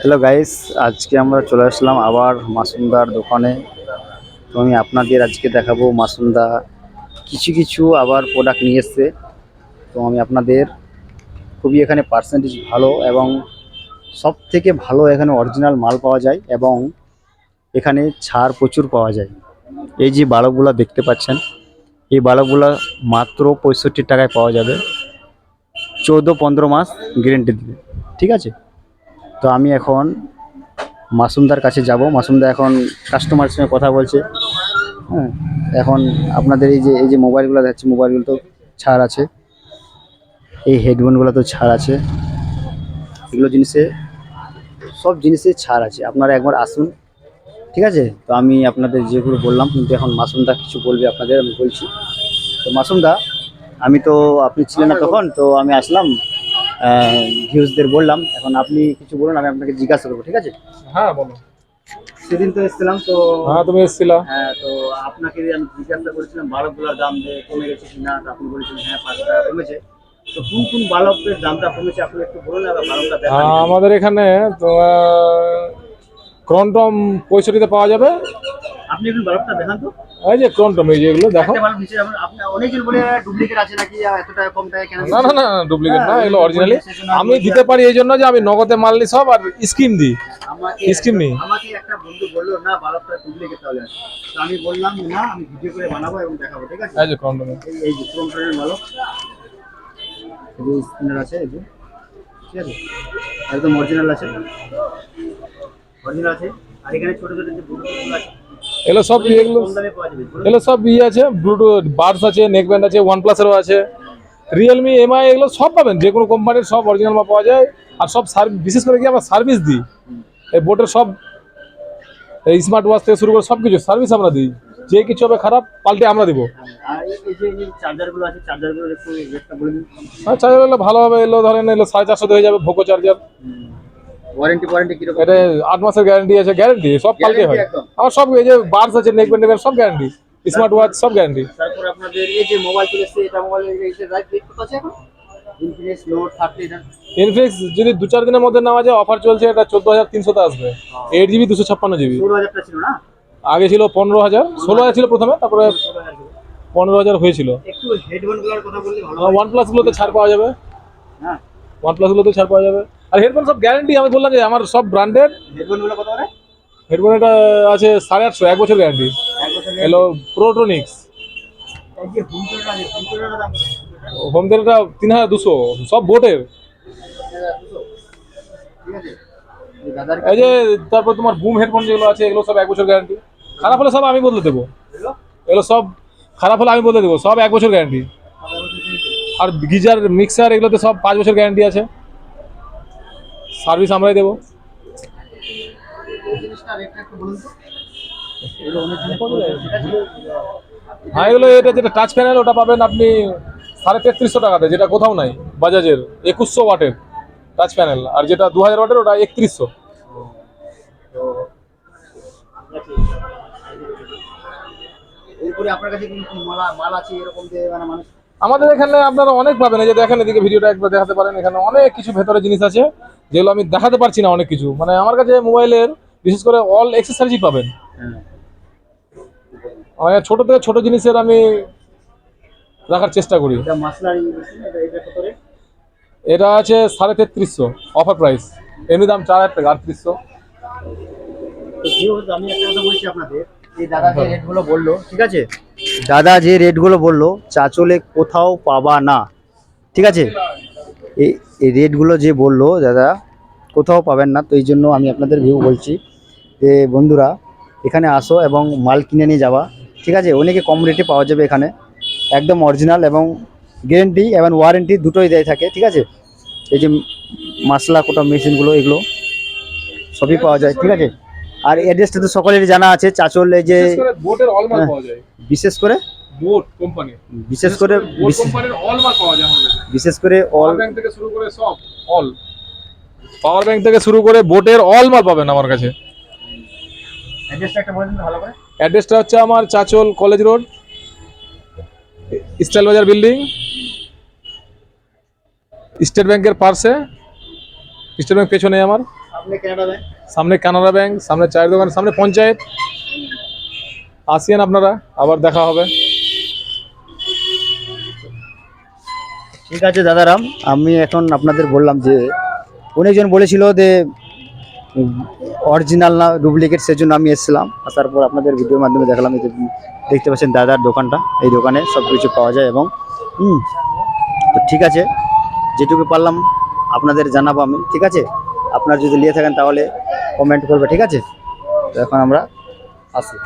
Hello guys আজকে আমরা চলে আসলাম আবার মাসুমদার দোকানে। তো আমি আপনাদের আজকে দেখাবো মাসুমদা কিছু কিছু আবার প্রোডাক্ট নিয়ে এসছে। তো আমি আপনাদের খুবই এখানে পার্সেন্টেজ ভালো এবং সব থেকে ভালো এখানে অরিজিনাল মাল পাওয়া যায় এবং এখানে ছাড় প্রচুর পাওয়া যায়। এই যে বালকগুলো দেখতে পাচ্ছেন, এই বালকগুলো মাত্র পঁয়ষট্টি টাকায় পাওয়া যাবে। চৌদ্দ পনেরো মাস গ্যারেন্টি দিবে। ঠিক আছে? তো আমি এখন মাসুমদার কাছে যাব। মাসুমদা এখন কাস্টমারের সঙ্গে কথা বলছে। হ্যাঁ এখন আপনাদের এই যে এই যে মোবাইলগুলো দেখাচ্ছে মোবাইলগুলো তো ছাড় আছে। এই হেডফোনগুলো তো ছাড় আছে। এগুলো জিনিসে সব জিনিসে ছাড় আছে। আপনারা একবার আসুন ঠিক আছে? তো আমি আপনাদের যেগুলো বললাম কিন্তু এখন মাসুমদা কিছু বলবে আপনাদের আমি বলছি। তো মাসুমদা আমি তো আপনি ছিলেন না তখন তো আমি আসলাম। ভিউজদের বললাম এখন আপনি কিছু বলুন আমি আপনাকে জিজ্ঞাসা করব ঠিক আছে? হ্যাঁ বলো সেদিন তো এসেছিলাম তো হ্যাঁ তুমি এসেছিলা। হ্যাঁ তো আপনাকে আমি জিজ্ঞাসা করেছিলাম বালকগুলোর দাম যে কমে গেছে কি না আপনি বলেছিলেন হ্যাঁ পাঁচ টাকা কমেছে। তো কোন কোন বালকের দামটা কমেছে আপনি একটু বলুন আর বালকটা দেখান। আমাদের এখানে তোমার ক্রনটম পঁয়ষট্টিতে পাওয়া যাবে। আপনি একটু বালকটা দেখান তো। এই যে ক্রনটম এই যে এগুলো দেখো। না না না ডুপ্লিকেট না হ্যাঁ, এগুলো অরিজিনালি আমি দিতে পারি এই জন্য যে আমি নগদে মাল নিই সব আর স্কিম দিই। স্কিম নেই। আমাকে একটা বন্ধু বলল না বালকটা ডুপ্লিকেট তাহলে তো আমি বললাম না আমি ভিডিও করে বানাবো এবং দেখাবো ঠিক আছে? এই যে এই যে বালক এই স্পিনার আছে এই যে। ঠিক আছে? একদম অরিজিনাল আছে। অরিজিনাল আছে। আর এখানে ছোট ছোট যে ব্লুটুথ আছে এগুলো সব এগুলো। এগুলো সব ইয়ে আছে ব্লুটুথ বাডস আছে নেকব্যান্ড আছে ওয়ান প্লাসেরও আছে। রিয়েলমি এমআই এগুলো সব পাবেন যে কোনো কোম্পানির সব অরিজিনাল মাল পাওয়া যায়। আর সব সার্ভিস বিশেষ করে কি আমরা সার্ভিস দিই? এই বোটের সব এই স্মার্ট ওয়াচ থেকে শুরু করে সব কিছু সার্ভিস আমরা দিই। যে কিছু হবে খারাপ পাল্টে আমরা দিব। আর এই এই যে চার্জারগুলো আছে চার্জারগুলো একটু রেটটা বলে দিন। আর ভালো হবে এগুলো ধরেন এগুলো সাড়ে চারশো হয়ে যাবে ভোকো চার্জার ওয়ারেন্টি ওয়ারেন্টি কীরকম? এটা আট মাসের গ্যারান্টি আছে গ্যারান্টি সব পাল্টে হয়। আমার সব এই যে বার্স আছে নেক ব্যান্ড সব গ্যারান্টি স্মার্ট ওয়াচ সব গ্যারান্টি তারপর আপনাদের এই যে মোবাইল এটা মোবাইল এই যে রাইট রেট কত আছে এখন? ইনফিনিক্স নোট থার্টি এটা। ইনফিনিক্স যদি দু চার দিনের মধ্যে নেওয়া যায় অফার চলছে এটা আসবে। জিবি দুশো ছাপ্পান্ন জিবি ষোলো হাজারটা ছিল না? আগে ছিল পনেরো হাজার ষোলো হাজার ছিল প্রথমে তারপরে। পনেরো হাজার হয়েছিল। একটু হেডফোনগুলোর কথা বললে ভালো ওয়ান প্লাসগুলোতে ছাড় পাওয়া যাবে। হ্যাঁ। ওয়ান ছাড় পাওয়া যাবে। আর হেডফোন সব গ্যারান্টি আমি বললাম যে আমার সব ব্র্যান্ডেড হেডফোনগুলো কত করে? হেডফোন এটা আছে সাড়ে আটশো এক বছর গ্যারান্টি হ্যালো প্রোট্রনিক্স হোম থিয়েটারটা তিন হাজার দুশো সব বোটের এই যে তারপর তোমার বুম হেডফোন যেগুলো আছে এগুলো সব এক বছর গ্যারান্টি খারাপ হলে সব আমি বদলে দেবো। এগুলো? এগুলো সব খারাপ হলে আমি বদলে দেবো সব এক বছর গ্যারান্টি আর গিজার মিক্সার এগুলোতে সব পাঁচ বছর গ্যারান্টি আছে সার্ভিস আমরাই দেবো এই জিনিসটা রেটটা একটু বলুন তো এগুলো অনেক দিন পরে আমরাই দেবো। হ্যাঁ এগুলো এটা যেটা টাচ প্যানেল ওটা পাবেন আপনি সাড়ে তেত্রিশশো টাকাতে যেটা কোথাও নাই বাজাজের একুশশো ওয়াটের টাচ প্যানেল আর যেটা দু হাজার ওয়াটের ওটা একত্রিশশো। মানে আমাদের এখানে আপনারা অনেক পাবেন এই যে দেখেন এদিকে ভিডিওটা একবার দেখাতে পারেন এখানে অনেক কিছু ভেতরে জিনিস আছে। যেগুলো আমি দেখাতে পারছি না অনেক কিছু। মানে আমার কাছে মোবাইলের বিশেষ করে অল এক্সেসরিজই পাবেন। হ্যাঁ। মানে ছোট থেকে ছোট জিনিসের আমি রাখার চেষ্টা করি। এটা আছে সাড়ে তেত্রিশশো অফার প্রাইস এমনি দাম চার হাজার টাকা আটত্রিশশো। আমি একটা কথা বলছি আপনাদের এই দাদা যে রেটগুলো বলল ঠিক আছে? দাদা যে রেটগুলো বলল চাচলে কোথাও পাবা না। ঠিক আছে? এই রেটগুলো যে বলল দাদা কোথাও পাবেন না তো এই জন্য আমি আপনাদের ভিউ বলছি যে বন্ধুরা এখানে আসো এবং মাল কিনে নিয়ে যাওয়া ঠিক আছে? অনেকে কম রেটে পাওয়া যাবে এখানে। একদম অরিজিনাল এবং গ্যারেন্টি এবং ওয়ারেন্টি দুটোই দেয় থাকে। ঠিক আছে? এই যে মশলা কোটা মেশিনগুলো এগুলো সবই পাওয়া যায়। ঠিক আছে? আর অ্যাড্রেসটা তো সকলেরই জানা আছে। চাচল এই যে বিশেষ করে? বোট কোম্পানি বিশেষ করে বোট কোম্পানির অল মাল পাওয়া যায় বিশেষ করে অল ব্যাংক থেকে শুরু করে সব অল পাওয়ার ব্যাংক থেকে শুরু করে বোটের অল মাল পাবেন আমার কাছে। অ্যাড্রেসটা একটা বলে দিন ভালো করে। অ্যাড্রেসটা হচ্ছে আমার Chanchal college road Style Baazar building State ব্যাংকের পার্শ্বে। স্টেট ব্যাংক পেছনে আমার। সামনে কানাডা ব্যাংক সামনে কানাডা ব্যাংক সামনে চায়ের দোকান সামনে পঞ্চায়েত। আসিয়েন আপনারা আবার দেখা হবে। ঠিক আছে, দাদারাম। আমি এখন আপনাদের বললাম যে অনেকজন বলেছিল যে অরিজিনাল না ডুপ্লিকেট সেজন্য আমি এসেছিলাম। আসার পর আপনাদের ভিডিওর মাধ্যমে দেখালাম যে দেখতে পাচ্ছেন দাদার দোকানটা। এই দোকানে সব কিছু পাওয়া যায় এবং তো ঠিক আছে, যেটুকু পারলাম আপনাদের জানাব আমি, ঠিক আছে? আপনার যদি নিয়ে থাকেন তাহলে কমেন্ট করবে, ঠিক আছে? তো এখন আমরা আসি।